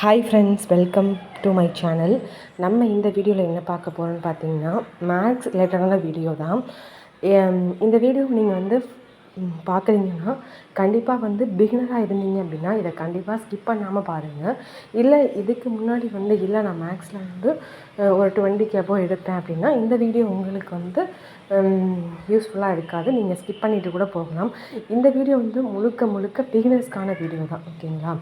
Hi friends welcome to my channel நம்ம இந்த வீடியோவில் என்ன பார்க்க போகிறோம்னு பார்த்தீங்கன்னா மேக்ஸ் ரிலேட்டடான வீடியோ தான். இந்த வீடியோ நீங்கள் வந்து பார்க்குறீங்கன்னா கண்டிப்பாக வந்து பிகினராக இருந்தீங்க அப்படின்னா இதை கண்டிப்பாக ஸ்கிப் பண்ணாமல் பாருங்கள் இல்லை இதுக்கு முன்னாடி வந்து இல்லை நான் மேக்ஸில் வந்து ஒரு டுவெண்ட்டிக்கு அபோவ் எடுத்தேன் அப்படின்னா இந்த வீடியோ உங்களுக்கு வந்து யூஸ்ஃபுல்லாக இருக்காது. நீங்கள் ஸ்கிப் பண்ணிட்டு கூட போகலாம். இந்த வீடியோ வந்து முழுக்க முழுக்க பிகினர்ஸ்க்கான வீடியோ தான் ஓகேங்களா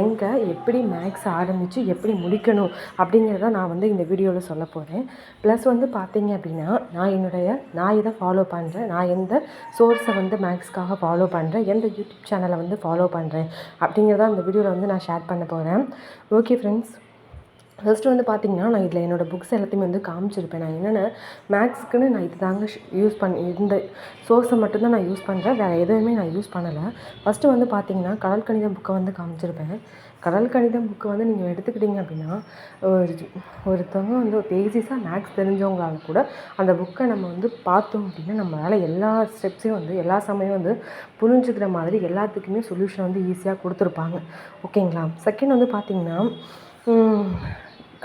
எங்கே எப்படி மேக்ஸ் ஆரம்பித்து எப்படி முடிக்கணும் அப்படிங்கிறத நான் வந்து இந்த வீடியோவில் சொல்ல போகிறேன் ப்ளஸ் வந்து பார்த்தீங்க அப்படின்னா நான் என்னுடைய நான் இதை ஃபாலோ பண்ணுறேன் நான் எந்த சோர்ஸை வந்து மேக்ஸ் ஸ்நாக்ஸ்க்காக ஃபாலோ பண்ணுறேன் எந்த யூடியூப் சேனலை வந்து ஃபாலோ பண்ணுறேன் அப்படிங்கிறத அந்த வீடியோவில் வந்து நான் ஷேர் பண்ண போகிறேன் ஓகே ஃப்ரெண்ட்ஸ் ஃபஸ்ட்டு வந்து பார்த்திங்கன்னா நான் இதில் என்னோடய புக்ஸ் எல்லாத்தையுமே வந்து காமிச்சிருப்பேன். நான் என்னென்ன மேக்ஸ்க்குன்னு நான் இது தாங்க யூஸ் பண்ணி இந்த சோர்ஸை மட்டும்தான் நான் யூஸ் பண்ணுறேன் வேறு எதுவுமே நான் யூஸ் பண்ணலை. ஃபஸ்ட்டு வந்து பார்த்திங்கன்னா கடல் கணிதம் புக்கை வந்து காமிச்சிருப்பேன். கடல் கணிதம் புக்கை வந்து நீங்கள் எடுத்துக்கிட்டிங்க அப்படின்னா ஒரு ஒருத்தவங்க வந்து பேசிஸாக மேக்ஸ் தெரிஞ்சவங்களால கூட அந்த புக்கை நம்ம வந்து பார்த்தோம் அப்படின்னா நம்மளால் எல்லா ஸ்டெப்ஸையும் வந்து எல்லா சமயம் வந்து புரிஞ்சுக்கிற மாதிரி எல்லாத்துக்குமே சொல்யூஷன் வந்து ஈஸியாக கொடுத்துருப்பாங்க. ஓகேங்களா செகண்ட் வந்து பார்த்திங்கன்னா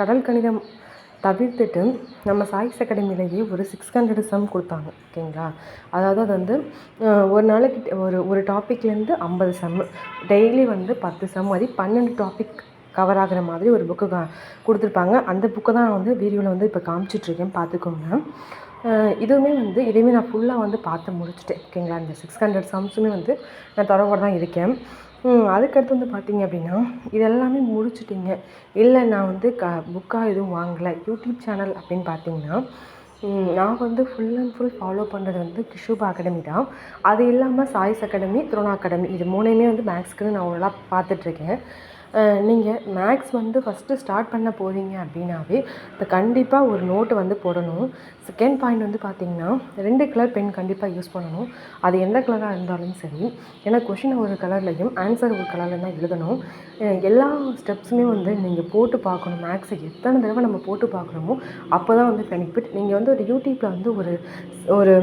கடல் கணிதம் தவிர்த்துட்டு நம்ம சாய்ஸ் அகாடமிலேயே ஒரு சிக்ஸ் ஹண்ட்ரட் சம் கொடுத்தாங்க ஓகேங்களா? அதாவது அது வந்து ஒரு நாளைக்கு ஒரு ஒரு டாப்பிக்லேருந்து ஐம்பது சம் டெய்லி வந்து பத்து சம் மாதிரி பன்னெண்டு டாபிக் கவர் ஆகிற மாதிரி ஒரு புக்கு கொடுத்துருப்பாங்க. அந்த புக்கை தான் நான் வந்து வீடியோவில் வந்து இப்போ காமிச்சிட்ருக்கேன் பார்த்துக்கோங்க. இதுவுமே வந்து இதையுமே நான் ஃபுல்லாக வந்து பார்த்து முடிச்சுட்டேன் ஓகேங்களா? இந்த சிக்ஸ் ஹண்ட்ரட் சம்ஸுமே வந்து நான் தொடர்போடு தான் இருக்கேன். அதுக்கடுத்து வந்து பார்த்தீங்க அப்படின்னா இது எல்லாமே முடிச்சிட்டிங்க. இல்லை நான் வந்து க புக்காக எதுவும் வாங்கலை. யூடியூப் சேனல் அப்படின்னு பார்த்தீங்கன்னா நான் வந்து ஃபுல் அண்ட் ஃபுல் ஃபாலோ பண்ணுறது வந்து கிஷூபா அகாடமி தான். அது இல்லாமல் சாய்ஸ் அகாடமி துரோனா அகாடமி இது மூணையுமே வந்து மேக்ஸ்க்குன்னு நான் நல்லா பார்த்துட்ருக்கேன் நீங்கள் மேக்ஸ் வந்து ஃபஸ்ட்டு ஸ்டார்ட் பண்ண போகிறீங்க அப்படின்னாவே இப்போ கண்டிப்பாக ஒரு நோட்டு வந்து போடணும். செகண்ட் பாயிண்ட் வந்து பார்த்தீங்கன்னா ரெண்டு கலர் பென் கண்டிப்பாக யூஸ் பண்ணணும். அது எந்த கலராக இருந்தாலும் சரி. ஏன்னா கொஷின் ஒரு கலர்லையும் ஆன்சர் ஒரு கலரில் தான் எழுதணும். எல்லா ஸ்டெப்ஸுமே வந்து நீங்கள் போட்டு பார்க்கணும். மேக்ஸை எத்தனை தடவை நம்ம போட்டு பார்க்குறோமோ அப்போ தான் வந்து பெனிஃபிட் நீங்கள் வந்து ஒரு யூடியூப்பில் வந்து ஒரு ஒரு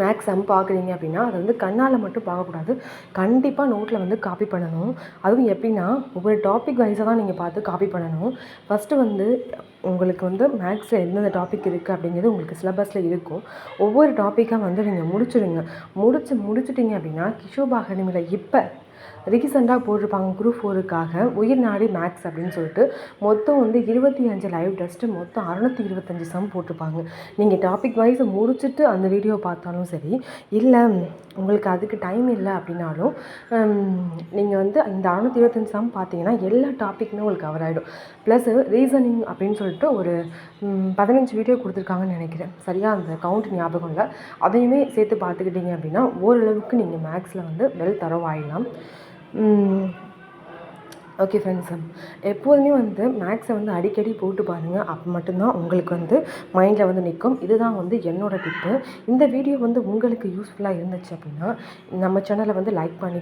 மேக்ஸ் சம் பார்க்குறீங்க அப்படின்னா அதை வந்து கண்ணால் மட்டும் பார்க்கக்கூடாது. கண்டிப்பாக நோட்டில் வந்து காப்பி பண்ணணும். அதுவும் எப்படின்னா ஒவ்வொரு டாபிக் வைஸாக தான் நீங்கள் பார்த்து காப்பி பண்ணணும். ஃபஸ்ட்டு வந்து உங்களுக்கு வந்து மேக்ஸில் எந்தெந்த டாபிக் இருக்குது அப்படிங்கிறது உங்களுக்கு சிலபஸில் இருக்கும். ஒவ்வொரு டாப்பிக்காக வந்து நீங்கள் முடிச்சுடுங்க. முடிச்சு முடிச்சிட்டிங்க அப்படின்னா கிஷோபா அகாடமியில் இப்போ ரீசெண்டாக போட்டிருப்பாங்க குரூப் ஃபோருக்காக உயிர் நாடி மேக்ஸ் அப்படின்னு சொல்லிட்டு மொத்தம் வந்து இருபத்தி அஞ்சு லைவ் டெஸ்ட்டு மொத்தம் அறநூற்றி இருபத்தஞ்சி சம் போட்டிருப்பாங்க. நீங்கள் டாபிக் வைஸ் முடிச்சுட்டு அந்த வீடியோ பார்த்தாலும் சரி இல்லை உங்களுக்கு அதுக்கு டைம் இல்லை அப்படின்னாலும் நீங்கள் வந்து இந்த அறநூற்றி இருபத்தஞ்சு சம் பார்த்தீங்கன்னா எல்லா டாப்பிக்குமே உங்களுக்கு கவர் ஆகிடும் ப்ளஸ் ரீசனிங் அப்படின்னு சொல்லிட்டு ஒரு பதினஞ்சு வீடியோ கொடுத்துருக்காங்கன்னு நினைக்கிறேன். சரியாக அந்த கவுண்ட் ஞாபகம் இல்லை. அதையுமே சேர்த்து பார்த்துக்கிட்டீங்க அப்படின்னா ஓரளவுக்கு நீங்கள் மேக்ஸில் வந்து வெல் தரவாயிடலாம் ஓகே ஃப்ரெண்ட்ஸ் எப்போதுமே வந்து மேக்ஸை வந்து அடிக்கடி போட்டு பாருங்கள் அப்போ மட்டும்தான் உங்களுக்கு வந்து மைண்டில் வந்து நிற்கும் இதுதான் வந்து என்னோடய டிப்பு இந்த வீடியோ வந்து உங்களுக்கு யூஸ்ஃபுல்லாக இருந்துச்சு அப்படின்னா நம்ம சேனலை வந்து லைக் பண்ணி